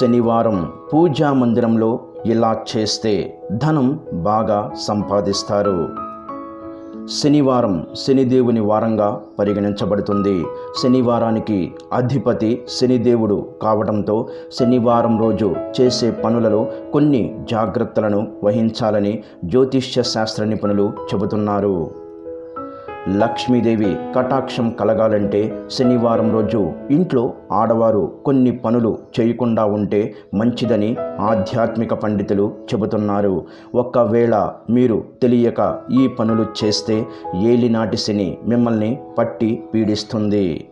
శనివారం పూజా మందిరంలో ఇలా చేస్తే ధనం బాగా సంపాదిస్తారు. శనివారం శనిదేవుని వారంగా పరిగణించబడుతుంది. శనివారానికి అధిపతి శనిదేవుడు కావడంతో శనివారం రోజు చేసే పనులలో కొన్ని జాగ్రత్తలను వహించాలని జ్యోతిష్య శాస్త్ర నిపుణులు చెబుతున్నారు. లక్ష్మీదేవి కటాక్షం కలగాలంటే శనివారం రోజు ఇంట్లో ఆడవారు కొన్ని పనులు చేయకుండా ఉంటే మంచిదని ఆధ్యాత్మిక పండితులు చెబుతున్నారు. ఒకవేళ మీరు తెలియక ఈ పనులు చేస్తే ఏలినాటి శని మిమ్మల్ని పట్టి పీడిస్తుంది.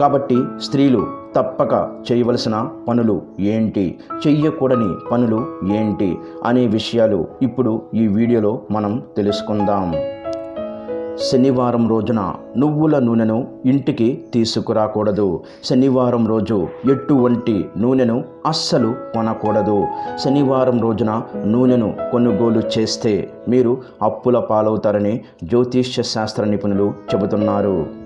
కాబట్టి స్త్రీలు తప్పక చేయవలసిన పనులు ఏంటి? చెయ్యకూడని పనులు ఏంటి? అనే విషయాలు ఇప్పుడు ఈ వీడియోలో మనం తెలుసుకుందాం. శనివారం రోజున నువ్వుల నూనెను ఇంటికి తీసుకురాకూడదు. శనివారం రోజు ఎటువంటి నూనెను అస్సలు కొనకూడదు. శనివారం రోజున నూనెను కొనుగోలు చేస్తే మీరు అప్పుల పాలవుతారని జ్యోతిష్య శాస్త్ర నిపుణులు చెబుతున్నారు.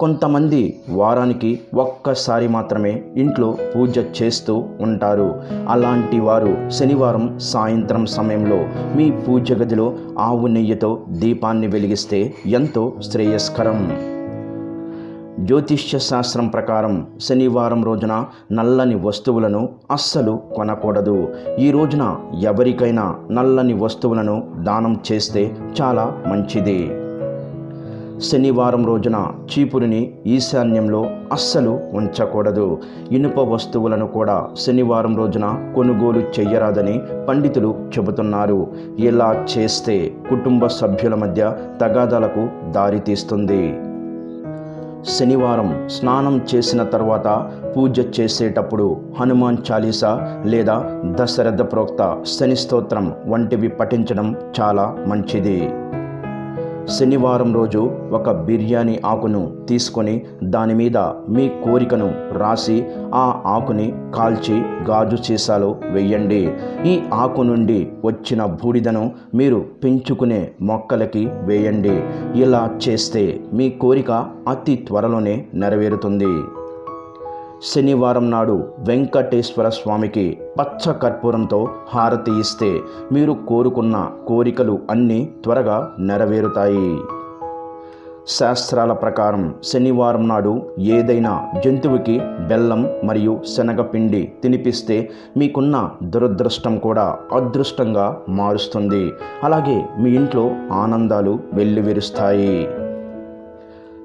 కొంతమంది వారానికి ఒక్కసారి మాత్రమే ఇంట్లో పూజ చేస్తూ ఉంటారు. అలాంటి వారు శనివారం సాయంత్రం సమయంలో మీ పూజ గదిలో ఆవు నెయ్యితో దీపాన్ని వెలిగిస్తే ఎంతో శ్రేయస్కరం. జ్యోతిష్య శాస్త్రం ప్రకారం శనివారం రోజున నల్లని వస్తువులను అస్సలు కొనకూడదు. ఈ రోజున ఎవరికైనా నల్లని వస్తువులను దానం చేస్తే చాలా మంచిది. శనివారం రోజున చీపురిని ఈశాన్యంలో అస్సలు ఉంచకూడదు. ఇనుప వస్తువులను కూడా శనివారం రోజున కొనుగోలు చెయ్యరాదని పండితులు చెబుతున్నారు. ఇలా చేస్తే కుటుంబ సభ్యుల మధ్య తగాదాలకు దారితీస్తుంది శనివారం స్నానం చేసిన తర్వాత పూజ చేసేటప్పుడు హనుమాన్ చాలీసా లేదా దశరథ ప్రోక్త శని స్తోత్రం వంటివి పఠించడం చాలా మంచిది. శనివారం రోజు ఒక బిర్యానీ ఆకును తీసుకొని దాని మీద మీ కోరికను రాసి ఆ ఆకుని కాల్చి గాజు సీసాలో వెయ్యండి ఈ ఆకు నుండి వచ్చిన బూడిదను మీరు పెంచుకునే మొక్కలకి వేయండి. ఇలా చేస్తే మీ కోరిక అతి త్వరలోనే నెరవేరుతుంది. శనివారం నాడు వెంకటేశ్వర స్వామికి పచ్చ కర్పూరంతో హారతి ఇస్తే మీరు కోరుకున్న కోరికలు అన్నీ త్వరగా నెరవేరుతాయి. శాస్త్రాల ప్రకారం శనివారం నాడు ఏదైనా జంతువుకి బెల్లం మరియు శనగపిండి తినిపిస్తే మీకున్న దురదృష్టం కూడా అదృష్టంగా మారుస్తుంది. అలాగే మీ ఇంట్లో ఆనందాలు వెల్లివిరుస్తాయి.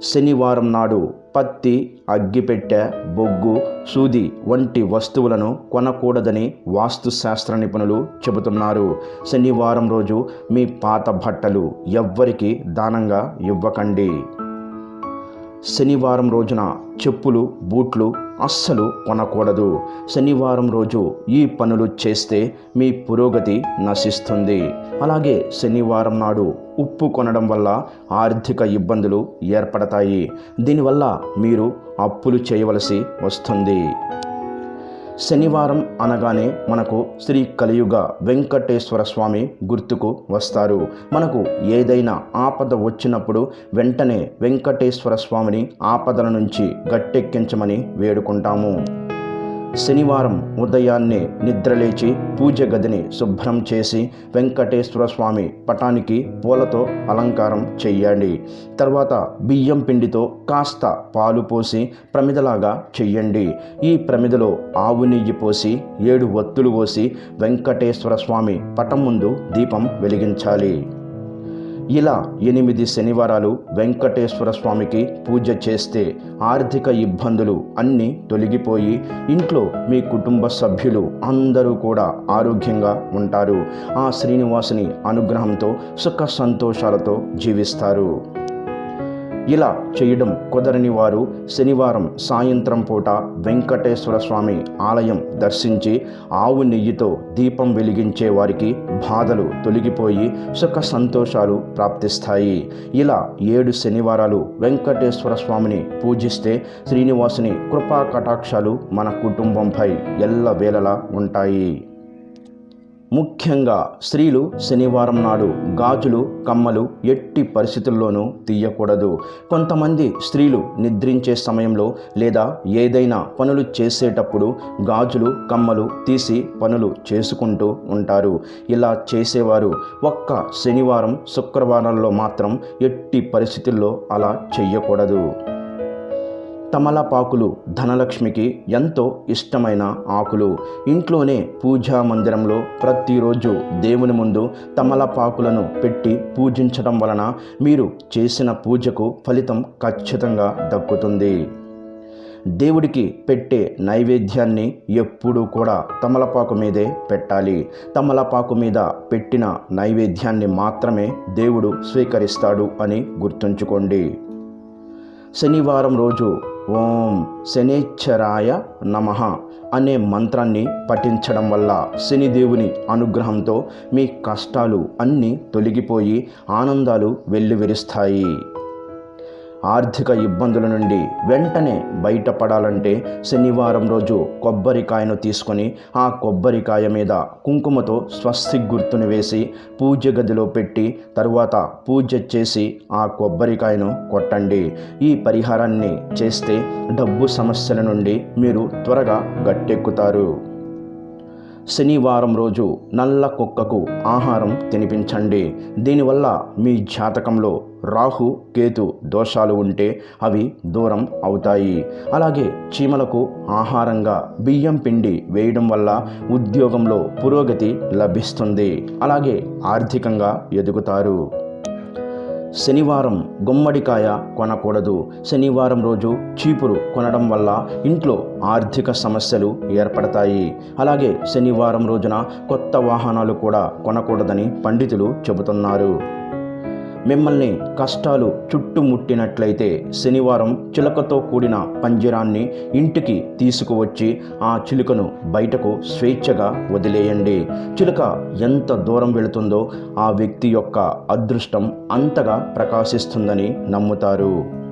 శనివారం నాడు పత్తి అగ్గిపెట్టె బొగ్గు సూది వంటి వస్తువులను కొనకూడదని వాస్తుశాస్త్ర నిపుణులు చెబుతున్నారు. శనివారం రోజు మీ పాత బట్టలు ఎవ్వరికి దానంగా ఇవ్వకండి. శనివారం రోజున చెప్పులు బూట్లు అస్సలు కొనకూడదు. శనివారం రోజు ఈ పనులు చేస్తే మీ పురోగతి నశిస్తుంది. అలాగే శనివారం నాడు ఉప్పు కొనడం వల్ల ఆర్థిక ఇబ్బందులు ఏర్పడతాయి. దీనివల్ల మీరు అప్పులు చేయవలసి వస్తుంది. శనివారం అనగానే మనకు శ్రీ కలియుగ వెంకటేశ్వర స్వామి గుర్తుకు వస్తారు. మనకు ఏదైనా ఆపద వచ్చినప్పుడు వెంటనే వెంకటేశ్వర స్వామిని ఆపదల నుంచి గట్టెక్కించమని వేడుకుంటాము. శనివారం ఉదయాన్నే నిద్రలేచి పూజ గదిని శుభ్రం చేసి వెంకటేశ్వర స్వామి పటానికి పూలతో అలంకారం చెయ్యండి. తర్వాత బియ్యం పిండితో కాస్త పాలు పోసి ప్రమిదలాగా చెయ్యండి. ఈ ప్రమిదలో ఆవు నెయ్యి పోసి ఏడు ఒత్తులు పోసి వెంకటేశ్వర స్వామి పటం ముందు దీపం వెలిగించాలి. ఇలా ఎనిమిది శనివారాలు వెంకటేశ్వర స్వామికి పూజ చేస్తే ఆర్థిక ఇబ్బందులు అన్నీ తొలగిపోయి ఇంట్లో మీ కుటుంబ సభ్యులు అందరూ కూడా ఆరోగ్యంగా ఉంటారు. ఆ శ్రీనివాసుని అనుగ్రహంతో సుఖ సంతోషాలతో జీవిస్తారు. ఇలా చేయడం కుదరని వారు శనివారం సాయంత్రం పూట వెంకటేశ్వర స్వామి ఆలయం దర్శించి ఆవు నెయ్యితో దీపం వెలిగించే వారికి బాధలు తొలగిపోయి సుఖ సంతోషాలు ప్రాప్తిస్తాయి. ఇలా ఏడు శనివారాలు వెంకటేశ్వర స్వామిని పూజిస్తే శ్రీనివాసుని కృపా కటాక్షాలు మన కుటుంబంపై ఎల్లవేళలా ఉంటాయి. ముఖ్యంగా స్త్రీలు శనివారం నాడు గాజులు కమ్మలు ఎట్టి పరిస్థితుల్లోనూ తీయకూడదు. కొంతమంది స్త్రీలు నిద్రించే సమయంలో లేదా ఏదైనా పనులు చేసేటప్పుడు గాజులు కమ్మలు తీసి పనులు చేసుకుంటూ ఉంటారు. ఇలా చేసేవారు ఒక్క శనివారం శుక్రవారంలో మాత్రం ఎట్టి పరిస్థితుల్లో అలా చెయ్యకూడదు. తమలపాకులు ధనలక్ష్మికి ఎంతో ఇష్టమైన ఆకులు. ఇంట్లోనే పూజా మందిరంలో ప్రతిరోజు దేవుని ముందు తమలపాకులను పెట్టి పూజించడం వలన మీరు చేసిన పూజకు ఫలితం ఖచ్చితంగా దక్కుతుంది. దేవుడికి పెట్టే నైవేద్యాన్ని ఎప్పుడూ కూడా తమలపాకు మీదే పెట్టాలి. తమలపాకు మీద పెట్టిన నైవేద్యాన్ని మాత్రమే దేవుడు స్వీకరిస్తాడు అని గుర్తుంచుకోండి. శనివారం రోజు ఓం శనేశ్వరాయ నమ అనే మంత్రాన్ని పఠించడం వల్ల శనిదేవుని అనుగ్రహంతో మీ కష్టాలు అన్నీ తొలగిపోయి ఆనందాలు వెల్లువిరుస్తాయి. ఆర్థిక ఇబ్బందుల నుండి వెంటనే బయటపడాలంటే శనివారం రోజు కొబ్బరికాయను తీసుకొని ఆ కొబ్బరికాయ మీద కుంకుమతో స్వస్తి గుర్తును వేసి పూజ గదిలో పెట్టి తరువాత పూజ చేసి ఆ కొబ్బరికాయను కొట్టండి. ఈ పరిహారాన్ని చేస్తే డబ్బు సమస్యల నుండి మీరు త్వరగా గట్టెక్కుతారు. శనివారం రోజు నల్ల కుక్కకు ఆహారం తినిపించండి. దీనివల్ల మీ జాతకంలో రాహు కేతు దోషాలు ఉంటే అవి దూరం అవుతాయి. అలాగే చీమలకు ఆహారంగా బియ్యం పిండి వేయడం వల్ల ఉద్యోగంలో పురోగతి లభిస్తుంది. అలాగే ఆర్థికంగా ఎదుగుతారు. శనివారం గుమ్మడికాయ కొనకూడదు. శనివారం రోజు చీపురు కొనడం వల్ల ఇంట్లో ఆర్థిక సమస్యలు ఏర్పడతాయి. అలాగే శనివారం రోజున కొత్త వాహనాలు కూడా కొనకూడదని పండితులు చెబుతున్నారు. మిమ్మల్ని కష్టాలు చుట్టుముట్టినట్లయితే శనివారం చిలుకతో కూడిన పంజరాన్ని ఇంటికి తీసుకువచ్చి ఆ చిలుకను బయటకు స్వేచ్ఛగా వదిలేయండి. చిలుక ఎంత దూరం వెళుతుందో ఆ వ్యక్తి యొక్క అదృష్టం అంతగా ప్రకాశిస్తుందని నమ్ముతారు.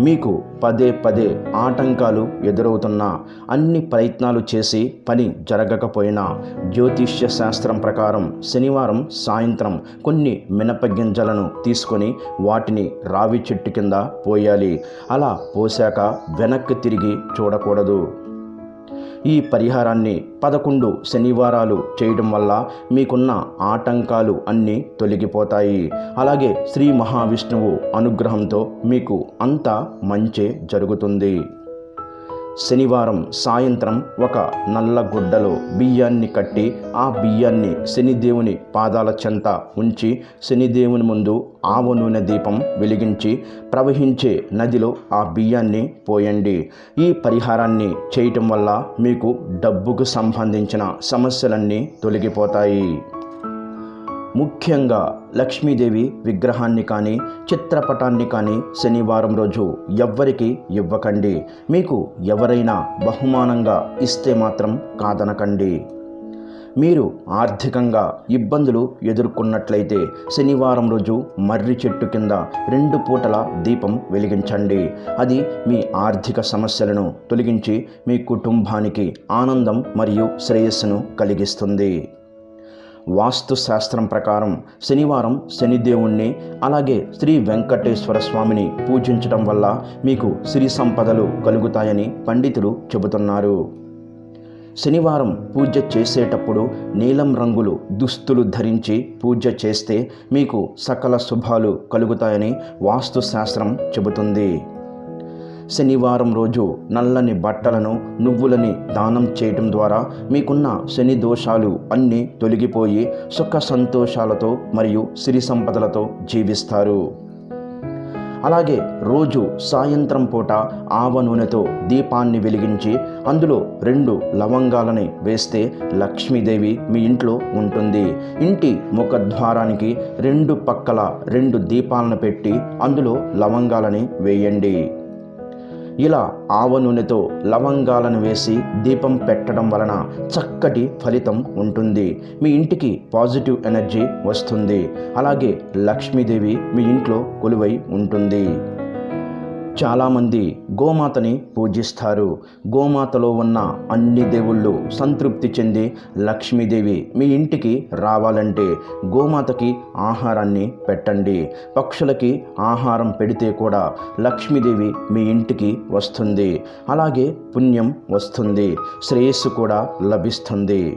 మీకు పదే పదే ఆటంకాలు ఎదురవుతున్నా అన్ని ప్రయత్నాలు చేసి పని జరగకపోయినా జ్యోతిష్య శాస్త్రం ప్రకారం శనివారం సాయంత్రం కొన్ని మినపగింజలను తీసుకొని వాటిని రావి చెట్టు కింద పోయాలి. అలా పోసాక వెనక్కి తిరిగి చూడకూడదు. ఈ పరిహారాన్ని పదకొండు శనివారాలు చేయడం వల్ల మీకున్న ఆటంకాలు అన్నీ తొలగిపోతాయి. అలాగే శ్రీ మహావిష్ణువు అనుగ్రహంతో మీకు అంతా మంచే జరుగుతుంది. శనివారం సాయంత్రం ఒక నల్ల గుడ్డలో బియ్యాన్ని కట్టి ఆ బియ్యాన్ని శనిదేవుని పాదాల చెంత ఉంచి శనిదేవుని ముందు ఆవ నూనె దీపం వెలిగించి ప్రవహించే నదిలో ఆ బియ్యాన్ని పోయండి. ఈ పరిహారాన్ని చేయటం వల్ల మీకు డబ్బుకు సంబంధించిన సమస్యలన్నీ తొలగిపోతాయి. ముఖ్యంగా లక్ష్మీదేవి విగ్రహాన్ని కానీ చిత్రపటాన్ని కానీ శనివారం రోజు ఎవ్వరికి ఇవ్వకండి. మీకు ఎవరైనా బహుమానంగా ఇస్తే మాత్రం కాదనకండి. మీరు ఆర్థికంగా ఇబ్బందులు ఎదుర్కొన్నట్లయితే శనివారం రోజు మర్రి చెట్టు కింద రెండు పూటల దీపం వెలిగించండి. అది మీ ఆర్థిక సమస్యలను తొలగించి మీ కుటుంబానికి ఆనందం మరియు శ్రేయస్సును కలిగిస్తుంది. వాస్తు శాస్త్రం ప్రకారం శనివారం శనిదేవుణ్ణి అలాగే శ్రీ వెంకటేశ్వర స్వామిని పూజించడం వల్ల మీకు సిరి సంపదలు కలుగుతాయని పండితులు చెబుతున్నారు. శనివారం పూజ చేసేటప్పుడు నీలం రంగులు దుస్తులు ధరించి పూజ చేస్తే మీకు సకల శుభాలు కలుగుతాయని వాస్తు శాస్త్రం చెబుతుంది. శనివారం రోజు నల్లని బట్టలను నువ్వులని దానం చేయటం ద్వారా మీకున్న శని దోషాలు అన్నీ తొలగిపోయి సుఖ సంతోషాలతో మరియు సిరి సంపదలతో జీవిస్తారు. అలాగే రోజు సాయంత్రం పూట ఆవ నూనెతో దీపాన్ని వెలిగించి అందులో రెండు లవంగాలని వేస్తే లక్ష్మీదేవి మీ ఇంట్లో ఉంటుంది. ఇంటి ముఖద్వారానికి రెండు పక్కల రెండు దీపాలను పెట్టి అందులో లవంగాలని వేయండి. ఇలా ఆవ నూనెతో లవంగాలను వేసి దీపం పెట్టడం వలన చక్కటి ఫలితం ఉంటుంది. మీ ఇంటికి పాజిటివ్ ఎనర్జీ వస్తుంది. అలాగే లక్ష్మీదేవి మీ ఇంట్లో కొలువై ఉంటుంది. చాలామంది గోమాతని పూజిస్తారు. గోమాతలో ఉన్న అన్ని దేవుళ్ళు సంతృప్తి చెంది లక్ష్మీదేవి మీ ఇంటికి రావాలంటే గోమాతకి ఆహారాన్ని పెట్టండి. పక్షులకి ఆహారం పెడితే కూడా లక్ష్మీదేవి మీ ఇంటికి వస్తుంది. అలాగే పుణ్యం వస్తుంది. శ్రేయస్సు కూడా లభిస్తుంది.